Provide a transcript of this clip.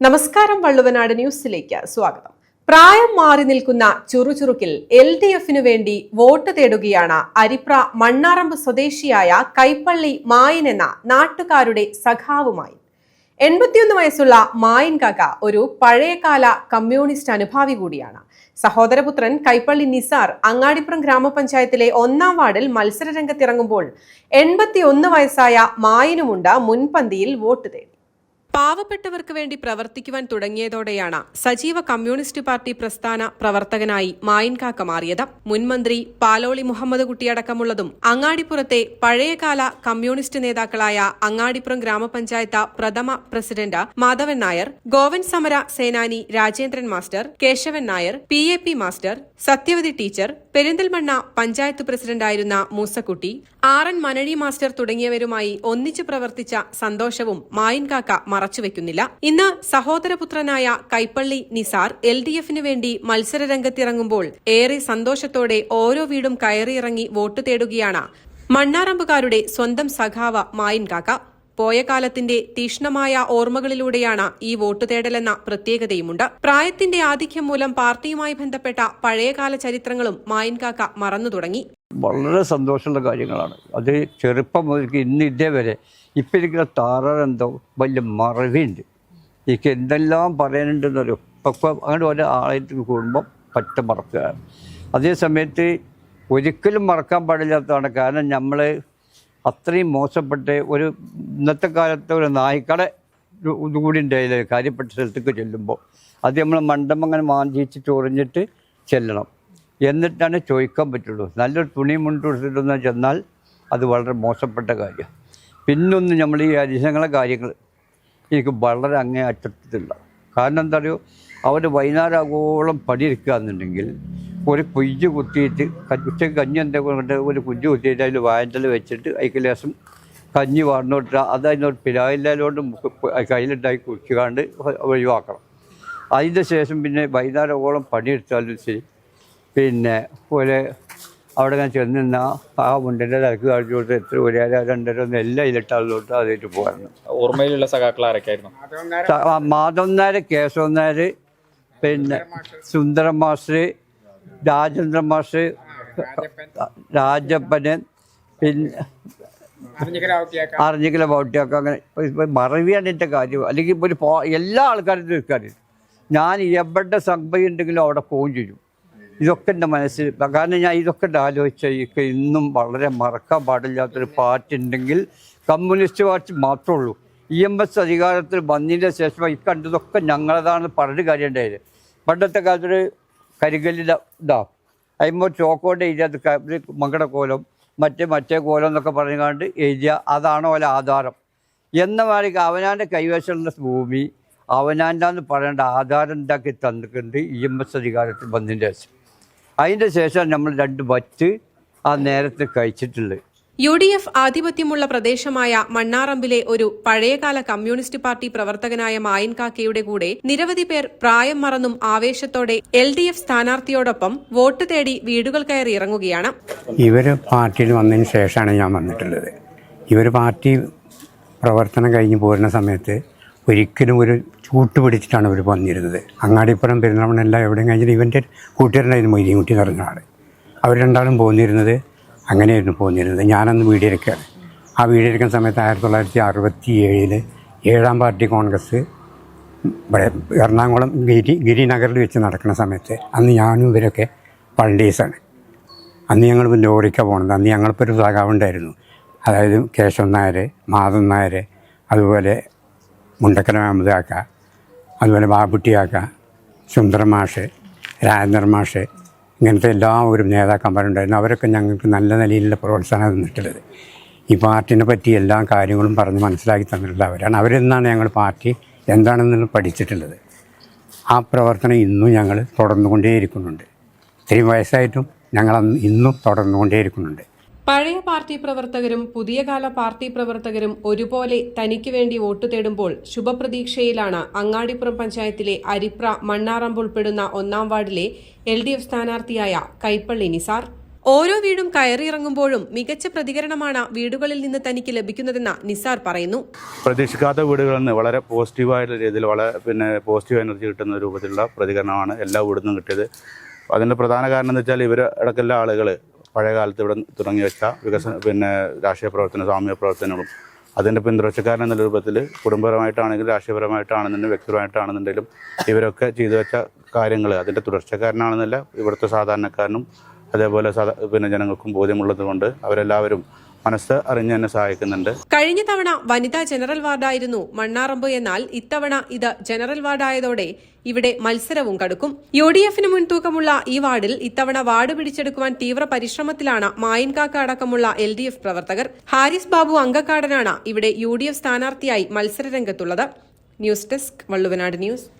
നമസ്കാരം വള്ളുവനാട് ന്യൂസിലേക്ക് സ്വാഗതം. പ്രായം മാറി നിൽക്കുന്ന ചുറുചുറുക്കിൽ എൽ ഡി എഫിനു വേണ്ടി വോട്ട് തേടുകയാണ് അരിപ്ര മണ്ണാറമ്പ് സ്വദേശിയായ കൈപ്പള്ളി മായൻ എന്ന നാട്ടുകാരുടെ സഖാവുമായി. എൺപത്തിയൊന്ന് വയസ്സുള്ള മായൻ കാക്ക ഒരു പഴയകാല കമ്മ്യൂണിസ്റ്റ് അനുഭാവി കൂടിയാണ്. സഹോദരപുത്രൻ കൈപ്പള്ളി നിസാർ അങ്ങാടിപ്പുറം ഗ്രാമപഞ്ചായത്തിലെ ഒന്നാം വാർഡിൽ മത്സര രംഗത്തിറങ്ങുമ്പോൾ എൺപത്തിയൊന്ന് വയസ്സായ മായനുമുണ്ട് മുൻപന്തിയിൽ വോട്ട് തേടി. പാവപ്പെട്ടവർക്ക് വേണ്ടി പ്രവർത്തിക്കുവാൻ തുടങ്ങിയതോടെയാണ് സജീവ കമ്മ്യൂണിസ്റ്റ് പാർട്ടി പ്രസ്ഥാന പ്രവർത്തകനായി മായിൻകാക്ക മാറിയത്. മുൻമന്ത്രി പാലോളി മുഹമ്മദ് കുട്ടിയടക്കമുള്ളതും അങ്ങാടിപ്പുറത്തെ പഴയകാല കമ്മ്യൂണിസ്റ്റ് നേതാക്കളായ അങ്ങാടിപ്പുറം ഗ്രാമപഞ്ചായത്ത് പ്രഥമ പ്രസിഡന്റ് മാധവൻ നായർ ഗോവൻ സമര സേനാനി Rajendran master Kesavan Nair P A P master Sathyavathi teacher Perinthalmanna panchayat പ്രസിഡന്റായിരുന്ന Moosakutty R N Manazhi master തുടങ്ങിയവരുമായി ഒന്നിച്ചു പ്രവർത്തിച്ച സന്തോഷവും മായിൻകാക്ക മറച്ചുവെക്കുന്നില്ല. ഇന്ന് സഹോദരപുത്രനായ കൈപ്പള്ളി നിസാർ എൽ ഡി എഫിനു വേണ്ടി മത്സരരംഗത്തിറങ്ങുമ്പോൾ ഏറെ സന്തോഷത്തോടെ ഓരോ വീടും കയറിയിറങ്ങി വോട്ട് തേടുകയാണ് മണ്ണാറമ്പുകാരുടെ സ്വന്തം സഖാവ മായിൻകാക്ക. പോയ കാലത്തിന്റെ തീഷ്ണമായ ഓർമ്മകളിലൂടെയാണ് ഈ വോട്ട് തേടലെന്ന പ്രത്യേകതയുമുണ്ട്. പ്രായത്തിന്റെ ആധിക്യം മൂലം പാർട്ടിയുമായി ബന്ധപ്പെട്ട പഴയകാല ചരിത്രങ്ങളും മായൻകാക്ക മറന്നു തുടങ്ങി. വളരെ സന്തോഷമുള്ള കാര്യങ്ങളാണ്. അത് ചെറുപ്പം മുതൽ ഇന്ന് ഇതേവരെ ഇപ്പം എനിക്ക് താറെന്തോ വലിയ മറവിയുണ്ട്. എനിക്ക് എന്തെല്ലാം പറയാനുണ്ടെന്നൊരു ഇപ്പം അങ്ങനെ ഒരു ആളായിട്ട് കൂടുമ്പം പറ്റ മറക്കുകയാണ്. അതേ സമയത്ത് ഒരിക്കലും മറക്കാൻ പാടില്ലാത്തതാണ്. കാരണം നമ്മൾ അത്രയും മോശപ്പെട്ട് ഒരു ഇന്നത്തെ കാലത്തെ ഒരു നായ്ക്കട ഇതുകൂടി ഉണ്ടായില്ല കാര്യപ്പെട്ട സ്ഥലത്തേക്ക് ചെല്ലുമ്പോൾ. അത് നമ്മൾ മണ്ടം അങ്ങനെ മാന്തിച്ച് ചൊറിഞ്ഞിട്ട് ചെല്ലണം. എന്നിട്ടാണ് ചോദിക്കാൻ പറ്റുള്ളൂ. നല്ലൊരു തുണി മുണ്ടെടുത്തിട്ടൊന്ന് ചെന്നാൽ അത് വളരെ മോശപ്പെട്ട കാര്യം. പിന്നൊന്ന് നമ്മൾ ഈ അരിശങ്ങളെ കാര്യങ്ങൾ എനിക്ക് വളരെ അങ്ങേ അറ്റത്തില്ല കാരണം എന്താ പറയുക അവർ വൈകുന്നേരമാകോളം പണിയെടുക്കുക എന്നുണ്ടെങ്കിൽ ഒരു കുഞ്ച് കുത്തിയിട്ട് ഉച്ചയ്ക്ക് കഞ്ഞി എന്തെങ്കിലും കൊണ്ട് ഒരു കുഞ്ച് കുത്തിയിട്ട് അതിൽ വായന്തൽ വെച്ചിട്ട് അതിക്ക് ലേശം കഞ്ഞി വാർന്നോട്ട് അത് അതിനൊരു പിരായില്ലാതുകൊണ്ട് കയ്യിലുണ്ടാക്കി കുടിച്ചുകാണ്ട് ഒഴിവാക്കണം. അതിന്റെ ശേഷം പിന്നെ വൈകുന്നേരമോളം പണിയെടുത്താലും ശരി. പിന്നെ ഒരു അവിടെ ഞാൻ ചെന്ന് നിന്നാൽ ആ മുണ്ടിന്റെ തിരക്ക് കാണിച്ചു കൊടുത്ത് എത്ര ഒരു രണ്ടര ഒന്നും എല്ലാം ഇതിലിട്ടാലോട്ട് അതായിട്ട് പോകാറുണ്ട് ഓർമ്മയിലുള്ള സഖാക്കൾ ആരൊക്കെയായിരുന്നു? മാധവൻ നായർ കേശവൻ നായർ പിന്നെ സുന്ദരം മാസ്റ്റർ രാജേന്ദ്രൻ മാഷ് രാജപ്പന് പിന്നെ അറിഞ്ഞിക്കല ബൗട്ടിയൊക്കെ അങ്ങനെ മറവിയാണ് എന്റെ കാര്യം. അല്ലെങ്കിൽ ഇപ്പോൾ ഒരു എല്ലാ ആൾക്കാരും തീർക്കാറില്ല ഞാൻ എവിടെ സംഭവം ഉണ്ടെങ്കിലും അവിടെ പോകും ചെയ്യും. ഇതൊക്കെ എന്റെ മനസ്സിൽ കാരണം ഞാൻ ഇതൊക്കെ ആലോചിച്ച ഇന്നും വളരെ മറക്കാൻ പാടില്ലാത്തൊരു പാർട്ടി ഉണ്ടെങ്കിൽ കമ്മ്യൂണിസ്റ്റ് പാർട്ടി മാത്രമേ ഉള്ളൂ. ഇ എം എസ് അധികാരത്തിൽ വന്നതിന്റെ ശേഷം ഈ കണ്ടതൊക്കെ ഞങ്ങളതാണെന്ന് പറഞ്ഞ കാര്യം ഉണ്ടായത് പണ്ടത്തെ കാലത്തൊരു കരികല്ലിൽ ഇതാ അതിമ്പോൾ ചോക്കോട്ട് എഴുതിയത് മകട കോലം മറ്റേ മറ്റേ കോലം എന്നൊക്കെ പറഞ്ഞുകൊണ്ട് എഴുതിയ അതാണ് ഓല ആധാരം. എന്ന മാതിരി അവനാന്റെ കൈവശമുള്ള ഭൂമി അവനാന്റെ പറയേണ്ട ആധാരം ഉണ്ടാക്കി തന്നിട്ടുണ്ട് ഇ എം എസ് അധികാരത്തിൽ വന്നതിന്റെ ശേഷം. അതിന്റെ ശേഷം നമ്മൾ രണ്ട് വറ്റ് ആ നേരത്തെ കഴിച്ചിട്ടുള്ളത്. യു ഡി എഫ് ആധിപത്യമുള്ള പ്രദേശമായ മണ്ണാറമ്പിലെ ഒരു പഴയകാല കമ്മ്യൂണിസ്റ്റ് പാർട്ടി പ്രവർത്തകനായ മായൻ കാക്കയുടെ കൂടെ നിരവധി പേർ പ്രായം മറന്നും ആവേശത്തോടെ എൽ ഡി എഫ് സ്ഥാനാർത്ഥിയോടൊപ്പം വോട്ട് തേടി വീടുകൾ കയറി ഇറങ്ങുകയാണ്. ഇവർ പാർട്ടിയിൽ വന്നതിന് ശേഷമാണ് ഞാൻ വന്നിട്ടുള്ളത്. ഇവർ പാർട്ടി പ്രവർത്തനം കഴിഞ്ഞ് പോരുന്ന സമയത്ത് ഒരിക്കലും ഒരു ചൂട്ട് പിടിച്ചിട്ടാണ് ഇവർ വന്നിരുന്നത്. അങ്ങാടിപ്പുറം പെരുന്നാളെല്ലാം എവിടെയും കഴിഞ്ഞിട്ട് ഇവന്റെ കൂട്ടുകാരനായിരുന്നു മൊയ്തീൻകുട്ടി എന്ന് പറഞ്ഞ ആൾ അവർ രണ്ടാളും പോന്നിരുന്നത് അങ്ങനെയായിരുന്നു പോന്നിരുന്നത്. ഞാനന്ന് വീടിയിരിക്കുകയാണ് ആ വീടിയിരിക്കുന്ന സമയത്ത് ആയിരത്തി തൊള്ളായിരത്തി അറുപത്തി ഏഴിൽ ഏഴാം പാർട്ടി കോൺഗ്രസ് എറണാകുളം ഗിരി ഗിരിനഗറിൽ വെച്ച് നടക്കുന്ന സമയത്ത് അന്ന് ഞാനും ഇവരൊക്കെ പള്ളീസാണ് അന്ന് ഞങ്ങൾ ലോറിക്ക പോകണത് അന്ന് ഞങ്ങളിപ്പോൾ ഒരു സഖാവുണ്ടായിരുന്നു അതായത് കേശവൻ നായർ മാധവൻ നായർ അതുപോലെ മുണ്ടക്കര മാമതാക്ക അതുപോലെ ബാബുട്ടിയാക്ക സുന്ദരമാഷ് മാഷ് ഇങ്ങനത്തെ എല്ലാവരും നേതാക്കന്മാരുണ്ടായിരുന്നു. അവരൊക്കെ ഞങ്ങൾക്ക് നല്ല നിലയിലുള്ള പ്രോത്സാഹനം തന്നിട്ടുള്ളത്. ഈ പാർട്ടിനെ പറ്റി എല്ലാ കാര്യങ്ങളും പറഞ്ഞ് മനസ്സിലാക്കി തന്നിട്ടുള്ള അവരാണ്. അവരെന്നാണ് ഞങ്ങൾ പാർട്ടി എന്താണെന്ന് പഠിച്ചിട്ടുള്ളത്. ആ പ്രവർത്തനം ഇന്നും ഞങ്ങൾ തുടർന്നുകൊണ്ടേയിരിക്കുന്നുണ്ട്. ഇത്രയും വയസ്സായിട്ടും ഞങ്ങൾ ഇന്നും തുടർന്നുകൊണ്ടേയിരിക്കുന്നുണ്ട്. പഴയ പാർട്ടി പ്രവർത്തകരും പുതിയ കാല പാർട്ടി പ്രവർത്തകരും ഒരുപോലെ തനിക്ക് വേണ്ടി വോട്ട് തേടുമ്പോൾ ശുഭപ്രതീക്ഷയിലാണ് അങ്ങാടിപ്പുറം പഞ്ചായത്തിലെ അരിപ്ര മണ്ണാറമ്പ് ഉൾപ്പെടുന്ന ഒന്നാം വാർഡിലെ എൽ ഡി എഫ് സ്ഥാനാർത്ഥിയായ കൈപ്പള്ളി നിസാർ. ഓരോ വീടും കയറിയിറങ്ങുമ്പോഴും മികച്ച പ്രതികരണമാണ് വീടുകളിൽ നിന്ന് തനിക്ക് ലഭിക്കുന്നതെന്ന് നിസാർ പറയുന്നു. പ്രതീക്ഷിക്കാത്ത വീടുകളിൽ നിന്ന് വളരെ പോസിറ്റീവായിട്ടുള്ള രീതിയിൽ വളരെ പിന്നെ പോസിറ്റീവ് എനർജി കിട്ടുന്ന രൂപത്തിലുള്ള പ്രതികരണമാണ് എല്ലാ നിന്നും കിട്ടിയത്. അതിന്റെ പ്രധാന കാരണം എന്ന് വെച്ചാൽ ഇവർ അടക്കമുള്ള ആളുകൾ പഴയ കാലത്ത് ഇവിടെ തുടങ്ങി വെച്ച വികസന പിന്നെ രാഷ്ട്രീയ പ്രവർത്തന സാമൂഹ്യ പ്രവർത്തനങ്ങളും. അതിന്റെ പിന്തുടർച്ചക്കാരൻ എന്ന രൂപത്തിൽ കുടുംബപരമായിട്ടാണെങ്കിലും രാഷ്ട്രീയപരമായിട്ടാണെന്നുണ്ടെങ്കിലും വ്യക്തിപരമായിട്ടാണെന്നുണ്ടെങ്കിലും ഇവരൊക്കെ ചെയ്തു വെച്ച കാര്യങ്ങൾ അതിന്റെ തുടർച്ചക്കാരനാണെന്നല്ല ഇവിടുത്തെ സാധാരണക്കാരനും അതേപോലെ സാധാ പിന്നെ ജനങ്ങൾക്കും ബോധ്യമുള്ളത് കൊണ്ട് അവരെല്ലാവരും മനസ്സ് അറിഞ്ഞ് എന്നെ സഹായിക്കുന്നുണ്ട്. കഴിഞ്ഞ തവണ വനിതാ ജനറൽ വാർഡായിരുന്നു മണ്ണാറമ്പ് എന്നാൽ ഇത്തവണ ഇത് ജനറൽ വാർഡായതോടെ ഇവിടെ മത്സരവും കടുക്കും. യു ഡി എഫിന് മുൻതൂക്കമുള്ള ഈ വാർഡിൽ ഇത്തവണ വാർഡ് പിടിച്ചെടുക്കുവാൻ തീവ്ര പരിശ്രമത്തിലാണ് മായൻകാക്ക അടക്കമുള്ള എൽ ഡി എഫ് പ്രവർത്തകർ. ഹാരിസ് ബാബു അങ്കക്കാടനാണ് ഇവിടെ യു ഡി എഫ് സ്ഥാനാർത്ഥിയായി മത്സരരംഗത്തുള്ളത്. News desk Valluvanad News.